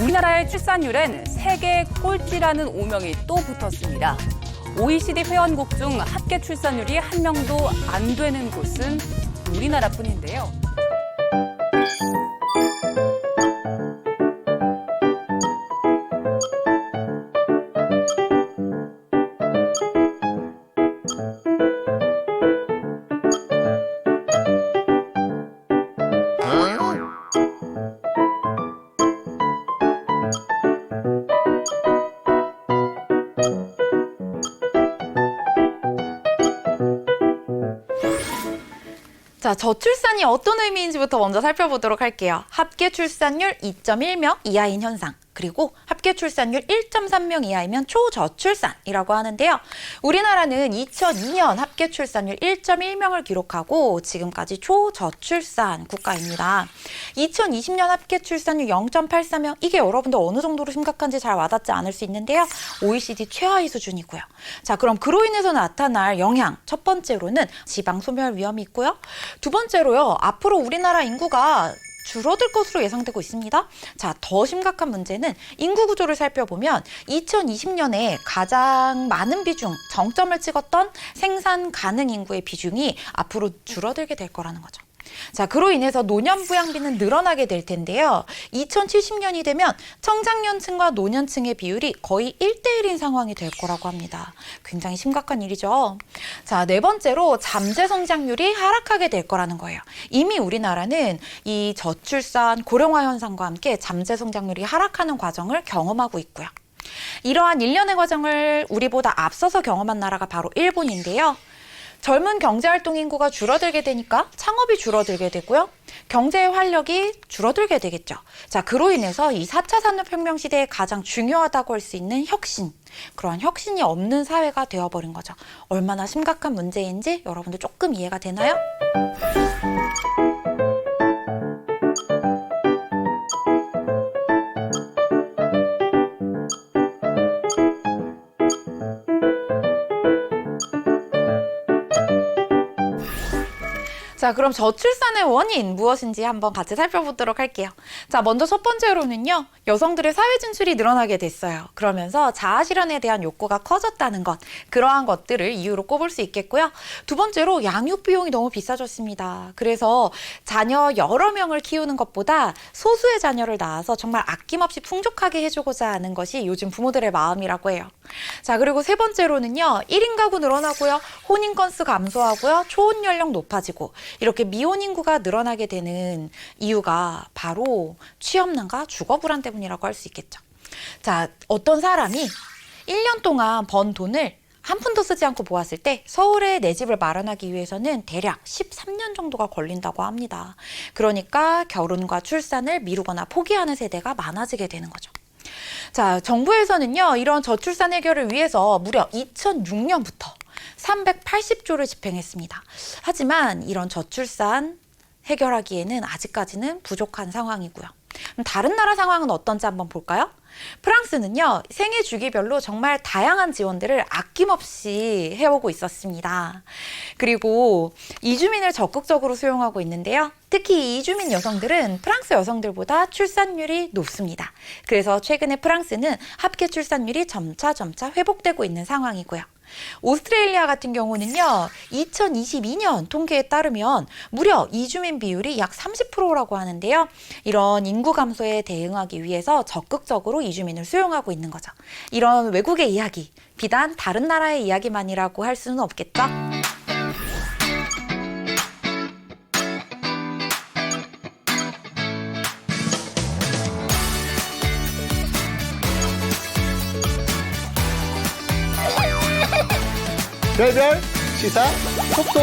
우리나라의 출산율엔 세계 꼴찌라는 오명이 또 붙었습니다. OECD 회원국 중 합계 출산율이 한 명도 안 되는 곳은 우리나라뿐인데요. 자, 저출산이 어떤 의미인지부터 먼저 살펴보도록 할게요. 합계 출산율 2.1명 이하인 현상. 그리고 합계 출산율 1.3명 이하이면 초저출산이라고 하는데요. 우리나라는 2002년 합계 출산율 1.1명을 기록하고 지금까지 초저출산 국가입니다. 2020년 합계 출산율 0.84명 이게 여러분들 어느 정도로 심각한지 잘 와닿지 않을 수 있는데요. OECD 최하위 수준이고요. 자, 그럼 그로 인해서 나타날 영향 첫 번째로는 지방 소멸 위험이 있고요. 두 번째로요. 앞으로 우리나라 인구가 줄어들 것으로 예상되고 있습니다. 자, 더 심각한 문제는 인구 구조를 살펴보면 2020년에 가장 많은 비중, 정점을 찍었던 생산 가능 인구의 비중이 앞으로 줄어들게 될 거라는 거죠. 자, 그로 인해서 노년 부양비는 늘어나게 될 텐데요. 2070년이 되면 청장년층과 노년층의 비율이 거의 1대1인 상황이 될 거라고 합니다. 굉장히 심각한 일이죠. 자, 네 번째로 잠재 성장률이 하락하게 될 거라는 거예요. 이미 우리나라는 이 저출산, 고령화 현상과 함께 잠재 성장률이 하락하는 과정을 경험하고 있고요. 이러한 일련의 과정을 우리보다 앞서서 경험한 나라가 바로 일본인데요. 젊은 경제활동 인구가 줄어들게 되니까 창업이 줄어들게 되고요. 경제의 활력이 줄어들게 되겠죠. 자, 그로 인해서 이 4차 산업혁명 시대에 가장 중요하다고 할 수 있는 혁신. 그러한 혁신이 없는 사회가 되어버린 거죠. 얼마나 심각한 문제인지 여러분들 조금 이해가 되나요? 자, 그럼 저출산의 원인 무엇인지 한번 같이 살펴보도록 할게요. 자, 먼저 첫 번째로는요, 여성들의 사회 진출이 늘어나게 됐어요. 그러면서 자아 실현에 대한 욕구가 커졌다는 것, 그러한 것들을 이유로 꼽을 수 있겠고요. 두 번째로 양육 비용이 너무 비싸졌습니다. 그래서 자녀 여러 명을 키우는 것보다 소수의 자녀를 낳아서 정말 아낌없이 풍족하게 해주고자 하는 것이 요즘 부모들의 마음이라고 해요. 자, 그리고 세 번째로는요, 1인 가구 늘어나고요, 혼인 건수 감소하고요, 초혼 연령 높아지고, 이렇게 미혼 인구가 늘어나게 되는 이유가 바로 취업난과 주거 불안 때문이라고 할 수 있겠죠. 자, 어떤 사람이 1년 동안 번 돈을 한 푼도 쓰지 않고 모았을 때 서울에 내 집을 마련하기 위해서는 대략 13년 정도가 걸린다고 합니다. 그러니까 결혼과 출산을 미루거나 포기하는 세대가 많아지게 되는 거죠. 자, 정부에서는요, 이런 저출산 해결을 위해서 무려 2006년부터 380조를 집행했습니다. 하지만 이런 저출산 해결하기에는 아직까지는 부족한 상황이고요. 다른 나라 상황은 어떤지 한번 볼까요? 프랑스는요, 생애 주기별로 정말 다양한 지원들을 아낌없이 해오고 있었습니다. 그리고 이주민을 적극적으로 수용하고 있는데요. 특히 이주민 여성들은 프랑스 여성들보다 출산율이 높습니다. 그래서 최근에 프랑스는 합계 출산율이 점차 점차 회복되고 있는 상황이고요. 오스트레일리아 같은 경우는요, 2022년 통계에 따르면 무려 이주민 비율이 약 30%라고 하는데요. 이런 인구 감소에 대응하기 위해서 적극적으로 이주민을 수용하고 있는 거죠. 이런 외국의 이야기, 비단 다른 나라의 이야기만이라고 할 수는 없겠죠? 별별 시사 속속